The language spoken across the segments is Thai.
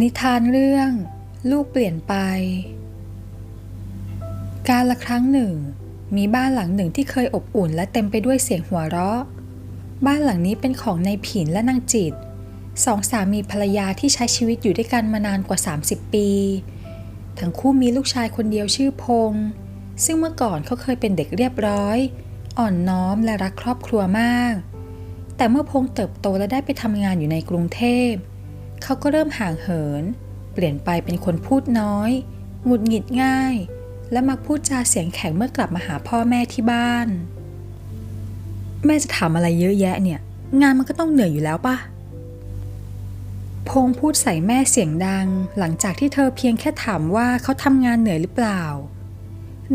นิทานเรื่อง ลูกเปลี่ยนไป การละครั้งหนึ่ง มีบ้านหลังหนึ่งที่เคยอบอุ่นและเต็มไปด้วยเสียงหัวเราะ บ้านหลังนี้เป็นของนายผินและนางจิต สองสามีภรรยาที่ใช้ชีวิตอยู่ด้วยกันมานานกว่า 30 ปี ทั้งคู่มีลูกชายคนเดียวชื่อพงษ์ซึ่งเมื่อก่อนเขาเคยเป็นเด็กเรียบร้อย อ่อนน้อมและรักครอบครัวมาก แต่เมื่อพงษ์เติบโตและได้ไปทำงานอยู่ในกรุงเทพ เขาก็เริ่มห่างเหิน เปลี่ยนไปเป็นคนพูดน้อย หงุดหงิดง่าย และมักพูดจาเสียงแข็งเมื่อกลับมาหาพ่อแม่ที่บ้าน แม่จะถามอะไรเยอะแยะเนี่ย งานมันก็ต้องเหนื่อยอยู่แล้วปะพงพูดใส่แม่เสียงดัง หลังจากที่เธอเพียงแค่ถามว่าเขาทำงานเหนื่อยหรือเปล่า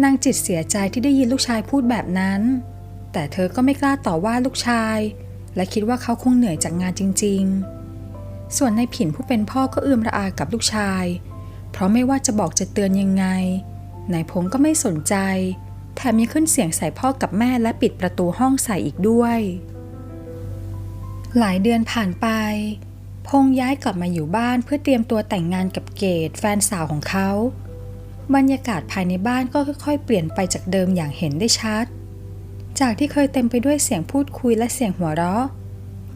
นางจิตเสียใจที่ได้ยินลูกชายพูดแบบนั้น แต่เธอก็ไม่กล้าต่อว่าลูกชาย และคิดว่าเขาคงเหนื่อยจากงานจริง ๆ ส่วนในผินผู้เป็นพ่อก็เอื้อมระอากับลูกชาย เพราะไม่ว่าจะบอกจะเตือนยังไง นายพงก็ไม่สนใจ แถมยังขึ้นเสียงใส่พ่อกับแม่และปิดประตูห้องใส่อีกด้วย หลายเดือนผ่านไป พงย้ายกลับมาอยู่บ้านเพื่อเตรียมตัวแต่งงานกับเกดแฟนสาวของเขา บรรยากาศภายในบ้านก็ค่อยๆ เปลี่ยนไปจากเดิมอย่างเห็นได้ชัด จากที่เคยเต็มไปด้วยเสียงพูดคุยและเสียงหัวเราะ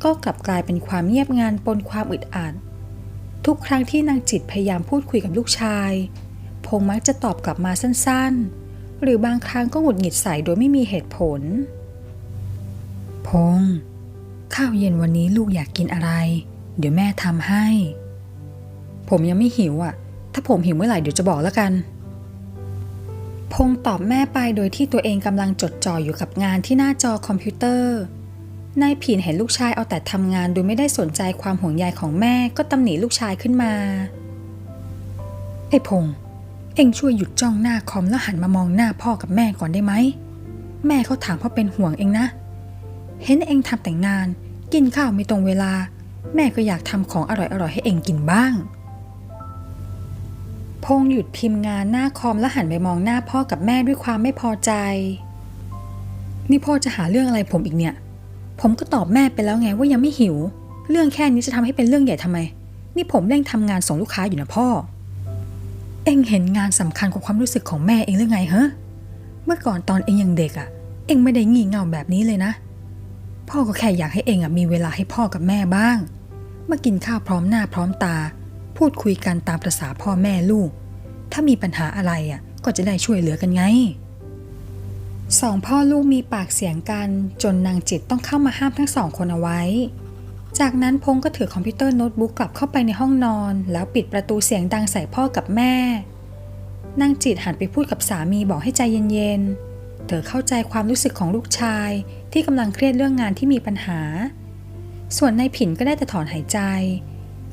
ก็กลับกลายเป็นความเงียบงันปนความอึดอัด ทุกครั้งที่นางจิตพยายามพูดคุยกับลูกชาย พงมักจะตอบกลับมาสั้นๆ หรือบางครั้งก็หงุดหงิดใส่โดยไม่มีเหตุผล พง ข้าวเย็นวันนี้ลูกอยากกินอะไร เดี๋ยวแม่ทำให้ ผมยังไม่หิวอะ ถ้าผมหิวเมื่อไหร่เดี๋ยวจะบอกแล้วกัน พงตอบแม่ไปโดยที่ตัวเองกำลังจดจ่ออยู่กับงานที่หน้าจอคอมพิวเตอร์ นายผินเห็นลูกชายเอาแต่ทำงานโดยไม่ได้สนใจความห่วงใยของแม่ก็ตำหนิลูกชายขึ้นมา ไอ้พง เอ็งช่วยหยุดจ้องหน้าคอมแล้วหันมามองหน้าพ่อกับแม่ก่อนได้ไหม แม่เขาถามเพราะเป็นห่วงเองนะ เห็นเองทำแต่งงาน กินข้าวไม่ตรงเวลา แม่ก็อยากทำของอร่อยๆให้เองกินบ้าง พงหยุดพิมพ์งานหน้าคอมแล้วหันไปมองหน้าพ่อกับแม่ด้วยความไม่พอใจ นี่พ่อจะหาเรื่องอะไรผมอีกเนี่ย ผมก็ตอบแม่ไปแล้วไงว่ายังไม่หิว เรื่องแค่นี้จะทำให้เป็นเรื่องใหญ่ทำไม นี่ผมเร่งทำงานส่งลูกค้าอยู่นะพ่อ เอ็งเห็นงานสำคัญกว่าความรู้สึกของแม่เองหรือไงเฮะเมื่อก่อนตอนเอ็งยังเด็กอะ่ะ เอ็งไม่ได้งี่เง่าแบบนี้เลยนะ พ่อก็แค่อยากให้เอ็งอะมีเวลาให้พ่อกับแม่บ้างมากินข้าวพร้อมหน้าพร้อมตา พูดคุยกันตามประษาพ่อแม่ลูก ถ้ามีปัญหาอะไรอะก็จะได้ช่วยเหลือกันไง สองพ่อลูกมีปากเสียงกันจนนางจิตต้องเข้ามาห้ามทั้งสองคนเอาไว้ จากนั้นพงก็ถือคอมพิวเตอร์โน้ตบุ๊กกลับเข้าไปในห้องนอน แล้วปิดประตูเสียงดังใส่พ่อกับแม่ นางจิตหันไปพูดกับสามีบอกให้ใจเย็นๆ เธอเข้าใจความรู้สึกของลูกชายที่กำลังเครียดเรื่องงานที่มีปัญหา ส่วนนายผินก็ได้แต่ถอนหายใจ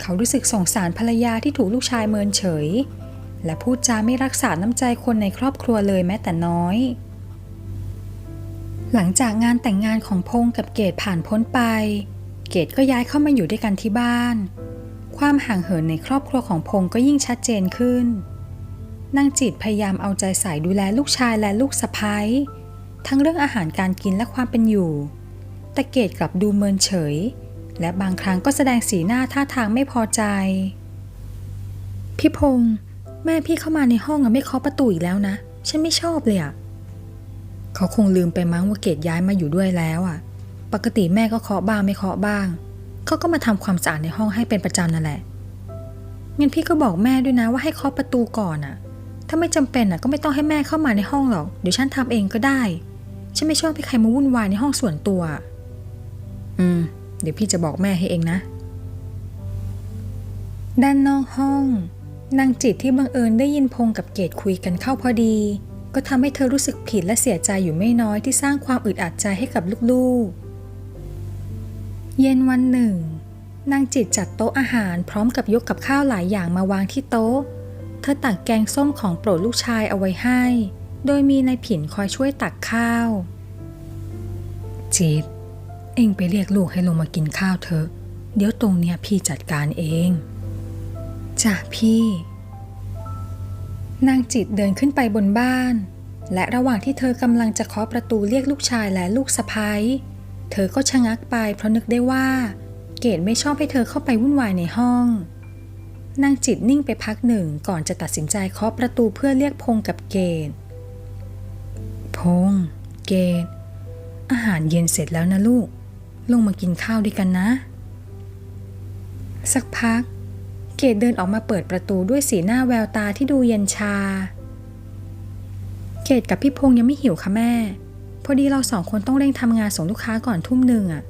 เขารู้สึกสงสารภรรยาที่ถูกลูกชายเมินเฉย และพูดจาไม่รักษาน้ำใจคนในครอบครัวเลยแม้แต่น้อย หลังจากงานแต่งงานของพงกับเกดผ่านพ้นไป เกดก็ย้ายเข้ามาอยู่ด้วยกันที่บ้าน ความห่างเหินในครอบครัวของพงก็ยิ่งชัดเจนขึ้น นางจิตพยายามเอาใจใส่ดูแลลูกชายและลูกสะพ้ยทั้งเรื่องอาหารการกินและความเป็นอยู่ แต่เกดกลับดูเมินเฉย และบางครั้งก็แสดงสีหน้าท่าทางไม่พอใจ พี่พงษ์แม่พี่เข้ามาในห้องอะไม่เคาะประตูอีกแล้วนะ ฉันไม่ชอบเลยอะ เขาคงลืมไปมั้งว่าเกดย้ายมาอยู่ด้วยแล้วอะปกติแม่ก็เคาะบ้างไม่เคาะบ้าง เขาก็มาทำความสะอาดในห้องให้เป็นประจำนั่นแหละ งั้นพี่ก็บอกแม่ด้วยนะว่าให้เคาะประตูก่อนอะถ้าไม่จำเป็นอะก็ไม่ต้องให้แม่เข้ามาในห้องหรอก เดี๋ยวฉันทำเองก็ได้ ฉันไม่ชอบให้ใครมาวุ่นวายในห้องส่วนตัว อืม เดี๋ยวพี่จะบอกแม่ให้เองนะ ด้านนอกห้องนางจิตที่บังเอิญได้ยินพงกับเกดคุยกันเข้าพอดี ก็ทำให้เธอรู้สึกผิดและเสียใจอยู่ไม่น้อยที่สร้างความอึดอัดใจให้กับลูกๆ เย็นวันหนึ่ง นางจิตจัดโต๊ะอาหารพร้อมกับยกกับข้าวหลายอย่างมาวางที่โต๊ะ เธอตักแกงส้มของโปรดลูกชายเอาไว้ให้ โดยมีนายผินคอยช่วยตักข้าว จิต เอ็งไปเรียกลูกให้ลงมากินข้าวเถอะ เดี๋ยวตรงเนี้ยพี่จัดการเอง จ้ะพี่ นางจิตเดินขึ้นไปบนบ้าน และระหว่างที่เธอกำลังจะเคาะประตูเรียกลูกชายและลูกสะพ้ยเธอก็ชะงักไปเพราะนึกได้ว่า เกดไม่ชอบให้เธอเข้าไปวุ่นวายในห้อง นางจิตนิ่งไปพักหนึ่งก่อนจะตัดสินใจเคาะประตูเพื่อเรียกพงกับเกดพง เกดอาหารเย็นเสร็จแล้วนะลูก ลงมากินข้าวด้วยกันนะ สักพัก เกดเดินออกมาเปิดประตูด้วยสีหน้าแววตาที่ดูเย็นชาเกดกับพี่พงยังไม่หิวค่ะแม่ พอดีเราสองคนต้องเร่งทำงานส่งลูกค้าก่อนทุ่มหนึ่งอะ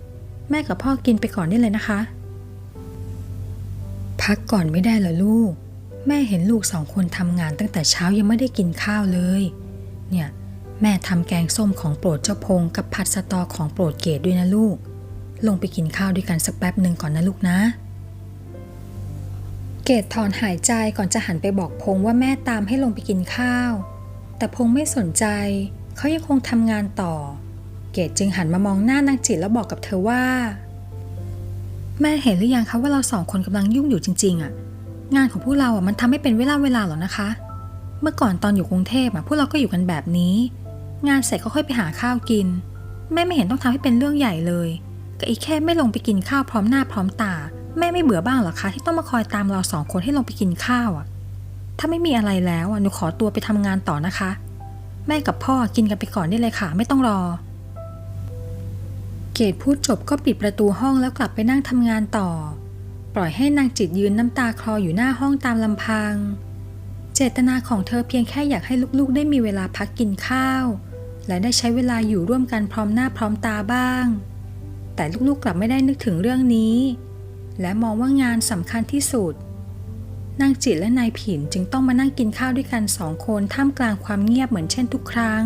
แม่กับพ่อกินไปก่อนได้เลยนะคะ พักก่อนไม่ได้เหรอลูก แม่เห็นลูกสองคนทำงานตั้งแต่เช้ายังไม่ได้กินข้าวเลย เนี่ยแม่ทำแกงส้มของโปรดเจ้าพงกับผัดสตอของโปรดเกดด้วยนะลูก ลงไปกินข้าวด้วยกันสักแป๊บหนึ่งก่อนนะลูกนะ เกดถอนหายใจก่อนจะหันไปบอกพงว่าแม่ตามให้ลงไปกินข้าว แต่พงไม่สนใจ เขายังคงทำงานต่อ เกดจึงหันมามองหน้านางจิตแล้วบอกกับเธอว่า แม่เห็นหรือยังคะว่าเราสองคนกำลังยุ่งอยู่จริง ๆอะงานของพวกเราอะมันทำให้เป็นเวลาเวลาหรอนะคะ เมื่อก่อนตอนอยู่กรุงเทพอะพวกเราก็อยู่กันแบบนี้ งานเสร็จก็ค่อยไปหาข้าวกิน แม่ไม่เห็นต้องทำให้เป็นเรื่องใหญ่เลยก็อีกแค่ไม่ลงไปกินข้าวพร้อมหน้าพร้อมตา แม่ไม่เบื่อบ้างหรอคะที่ต้องมาคอยตามเราสองคนให้ลงไปกินข้าวอะ ถ้าไม่มีอะไรแล้วอะหนูขอตัวไปทำงานต่อนะคะ แม่กับพ่อกินกันไปก่อนได้เลยค่ะ ไม่ต้องรอ เกดพูดจบก็ปิดประตูห้องแล้วกลับไปนั่งทำงานต่อ ปล่อยให้นางจิตยืนน้ำตาคลออยู่หน้าห้องตามลำพัง เจตนาของเธอเพียงแค่อยากให้ลูกๆ ได้มีเวลาพักกินข้าว และได้ใช้เวลาอยู่ร่วมกันพร้อมหน้าพร้อมตาบ้าง แต่ลูกๆกลับไม่ได้นึกถึงเรื่องนี้ และมองว่างานสำคัญที่สุด นางจิตและนายผินจึงต้องมานั่งกินข้าวด้วยกันสองคนท่ามกลางความเงียบเหมือนเช่นทุกครั้ง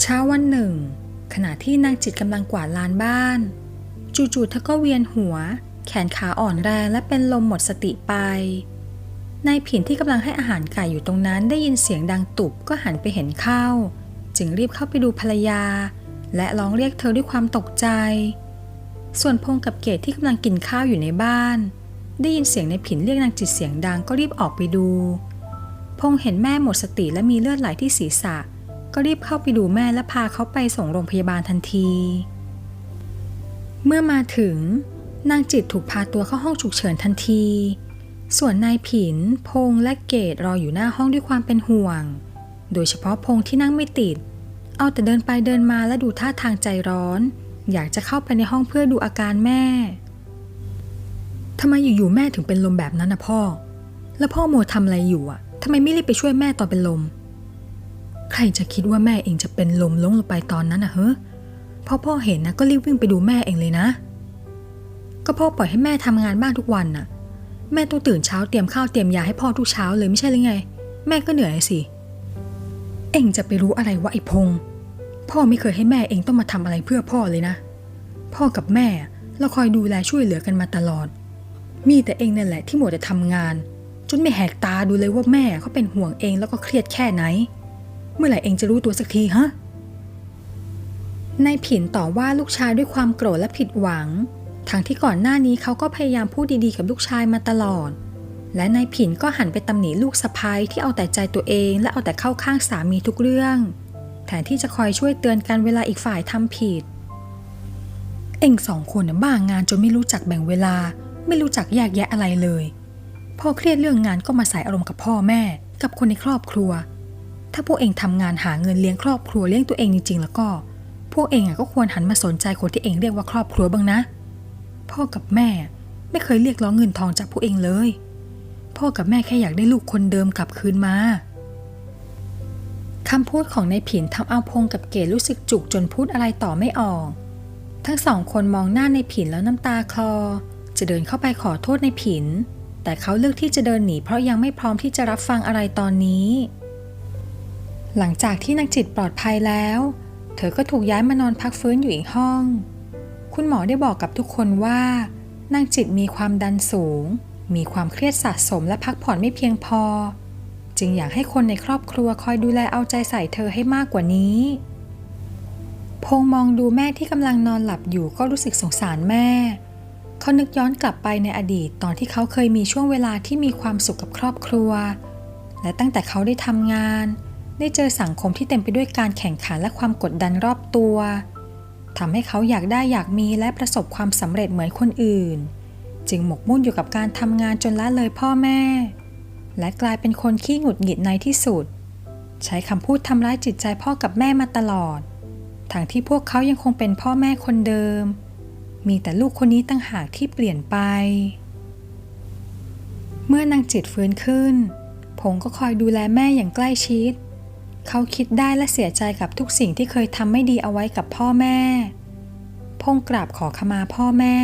เช้าวันหนึ่ง ขณะที่นางจิตกำลังกวาดลานบ้าน จู่ๆเธอก็เวียนหัว แขนขาอ่อนแรงและเป็นลมหมดสติไปนายผินที่กำลังให้อาหารไก่อยู่ตรงนั้นได้ยินเสียงดังตุบก็หันไปเห็นเข้า จึงรีบเข้าไปดูภรรยา และร้องเรียกเธอด้วยความตกใจ ส่วนพงกับเกดที่กำลังกินข้าวอยู่ในบ้าน ได้ยินเสียงในผินเรียกนางจิตเสียงดังก็รีบออกไปดู พงเห็นแม่หมดสติและมีเลือดไหลที่ศีรษะ ก็รีบเข้าไปดูแม่และพาเขาไปส่งโรงพยาบาลทันที เมื่อมาถึง นางจิตถูกพาตัวเข้าห้องฉุกเฉินทันที ส่วนนายผิน พงและเกดรออยู่หน้าห้องด้วยความเป็นห่วง โดยเฉพาะพงที่นั่งไม่ติด เอาแต่เดินไปเดินมาและดูท่าทางใจร้อน อยากจะเข้าไปในห้องเพื่อดูอาการแม่ทำไมอยู่ๆแม่ถึงเป็นลมแบบนั้นนะพ่อ แล้วพ่อโมทำอะไรอยู่อะทำไมไม่รีบไปช่วยแม่ตอนเป็นลม ใครจะคิดว่าแม่เองจะเป็นลมล้มลงไปตอนนั้นนะเฮ้พอพ่อเห็นนะก็รีบวิ่งไปดูแม่เองเลยนะ ก็พ่อปล่อยให้แม่ทำงานบ้านทุกวันน่ะ แม่ต้องตื่นเช้าเตรียมข้าวเตรียมยาให้พ่อทุกเช้าเลยไม่ใช่หรือไง แม่ก็เหนื่อยสิ เองจะไปรู้อะไรวะไอ้พงษ์ พ่อไม่เคยให้แม่เองต้องมาทำอะไรเพื่อพ่อเลยนะ พ่อกับแม่เราคอยดูแลช่วยเหลือกันมาตลอด มีแต่เองนั่นแหละที่หมดจะทำงาน จนไม่แหกตาดูเลยว่าแม่เขาเป็นห่วงเองแล้วก็เครียดแค่ไหน เมื่อไหร่เองจะรู้ตัวสักทีฮะนายผินต่อว่าลูกชายด้วยความโกรธและผิดหวัง ทั้งที่ก่อนหน้านี้เขาก็พยายามพูดดีๆกับลูกชายมาตลอด และนายผินก็หันไปตำหนิลูกสะพ้ายที่เอาแต่ใจตัวเองและเอาแต่เข้าข้างสามีทุกเรื่อง นที่จะคอยช่วยเตือนกันเวลาอีกฝ่ายทำผิด เองสองคนบ้างานจนไม่รู้จักแบ่งเวลา ไม่รู้จักแยกแยะอะไรเลยพอเครียดเรื่องงานก็มาใส่อารมณ์กับพ่อแม่ กับคนในครอบครัว ถ้าพวกเองทำงานหาเงินเลี้ยงครอบครัวเลี้ยงตัวเองจริง ๆ แล้วก็ พวกเองก็ควรหันมาสนใจคนที่เองเรียกว่าครอบครัวบ้างนะ พ่อกับแม่ไม่เคยเรียกร้องเงินทองจากพวกเองเลย พ่อกับแม่แค่อยากได้ลูกคนเดิมกลับคืนมา คำพูดของนายผินทำเอาพงกับเก๋รู้สึกจุกจนพูดอะไรต่อไม่ออก ทั้งสองคนมองหน้านายผินแล้วน้ำตาคลอ จะเดินเข้าไปขอโทษนายผิน แต่เขาเลือกที่จะเดินหนีเพราะยังไม่พร้อมที่จะรับฟังอะไรตอนนี้ หลังจากที่นางจิตปลอดภัยแล้ว เธอก็ถูกย้ายมานอนพักฟื้นอยู่อีกห้อง คุณหมอได้บอกกับทุกคนว่านางจิตมีความดันสูง มีความเครียดสะสมและพักผ่อนไม่เพียงพอ จึงอยากให้คนในครอบครัวคอยดูแลเอาใจใส่เธอให้มากกว่านี้ พงมองดูแม่ที่กำลังนอนหลับอยู่ก็รู้สึกสงสารแม่ เขานึกย้อนกลับไปในอดีตตอนที่เขาเคยมีช่วงเวลาที่มีความสุขกับครอบครัว และตั้งแต่เขาได้ทำงาน ได้เจอสังคมที่เต็มไปด้วยการแข่งขันและความกดดันรอบตัวทำให้เขาอยากได้อยากมีและประสบความสำเร็จเหมือนคนอื่น จึจึงหมกมุ่นอยู่กับการทำงานจนละเลยพ่อแม่ และกลายเป็นคนขี้หงุดหงิดในที่สุด ใช้คำพูดทำร้ายจิตใจพ่อกับแม่มาตลอด ทั้งที่พวกเขายังคงเป็นพ่อแม่คนเดิม มีแต่ลูกคนนี้ตั้งหากที่เปลี่ยนไป เมื่อนางจิตฟื้นขึ้นพงก็คอยดูแลแม่อย่างใกล้ชิด เขาคิดได้และเสียใจกับทุกสิ่งที่เคยทำไม่ดีเอาไว้กับพ่อแม่ พงกราบขอขมาพ่อแม่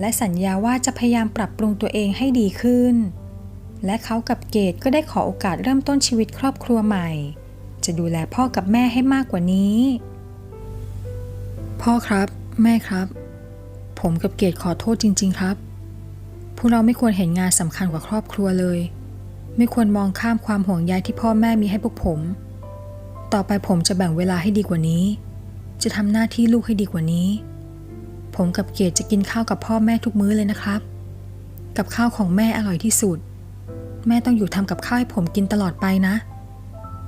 และสัญญาว่าจะพยายามปรับปรุงตัวเองให้ดีขึ้น และเขากับเกดก็ได้ขอโอกาสเริ่มต้นชีวิตครอบครัวใหม่ จะดูแลพ่อกับแม่ให้มากกว่านี้ พ่อครับ แม่ครับ ผมกับเกดขอโทษจริง ๆ ครับ พวกเราไม่ควรเห็นงานสำคัญกว่าครอบครัวเลย ไม่ควรมองข้ามความห่วงใยที่พ่อแม่มีให้พวกผม ต่อไปผมจะแบ่งเวลาให้ดีกว่านี้ จะทำหน้าที่ลูกให้ดีกว่านี้ ผมกับเกดจะกินข้าวกับพ่อแม่ทุกมื้อเลยนะครับ กับข้าวของแม่อร่อยที่สุด แม่ต้องอยู่ทำกับข้าวให้ผมกินตลอดไปนะ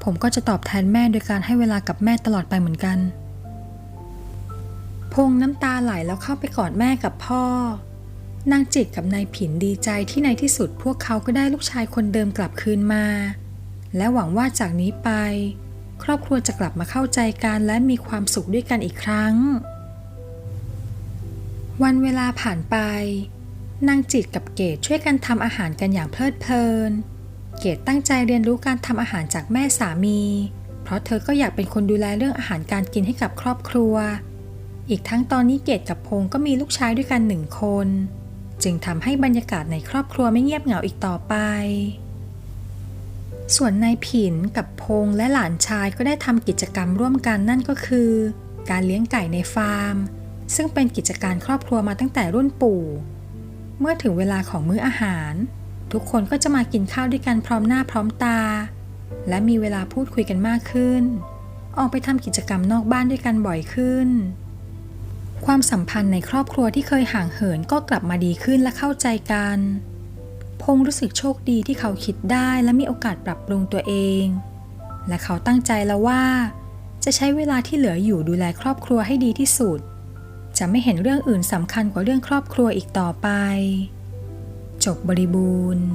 ผมก็จะตอบแทนแม่โดยการให้เวลากับแม่ตลอดไปเหมือนกัน พงน้ำตาไหลแล้วเข้าไปกอดแม่กับพ่อนางจิตกับนายผินดีใจที่ในที่สุดพวกเขาก็ได้ลูกชายคนเดิมกลับคืนมา และหวังว่าจากนี้ไป ครอบครัวจะกลับมาเข้าใจกันและมีความสุขด้วยกันอีกครั้ง วันเวลาผ่านไป นางจิตกับเกดช่วยกันทำอาหารกันอย่างเพลิดเพลิน เกดตั้งใจเรียนรู้การทำอาหารจากแม่สามี เพราะเธอก็อยากเป็นคนดูแลเรื่องอาหารการกินให้กับครอบครัว อีกทั้งตอนนี้เกดกับพงก็มีลูกชายด้วยกันหนึ่งคน จึงทำให้บรรยากาศในครอบครัวไม่เงียบเหงาอีกต่อไป ส่วนนายผินกับพงและหลานชายก็ได้ทำกิจกรรมร่วมกันนั่นก็คือ การเลี้ยงไก่ในฟาร์ม ซึ่งเป็นกิจการครอบครัวมาตั้งแต่รุ่นปู่ เมื่อถึงเวลาของมื้ออาหาร ทุกคนก็จะมากินข้าวด้วยกันพร้อมหน้าพร้อมตา และมีเวลาพูดคุยกันมากขึ้น ออกไปทำกิจกรรมนอกบ้านด้วยกันบ่อยขึ้น ความสัมพันธ์ในครอบครัวที่เคยห่างเหินก็กลับมาดีขึ้นและเข้าใจกัน พงรู้สึกโชคดีที่เขาคิดได้และมีโอกาสปรับปรุงตัวเอง และเขาตั้งใจแล้วว่า จะใช้เวลาที่เหลืออยู่ดูแลครอบครัวให้ดีที่สุด จะไม่เห็นเรื่องอื่นสำคัญกว่าเรื่องครอบครัวอีกต่อไป จบบริบูรณ์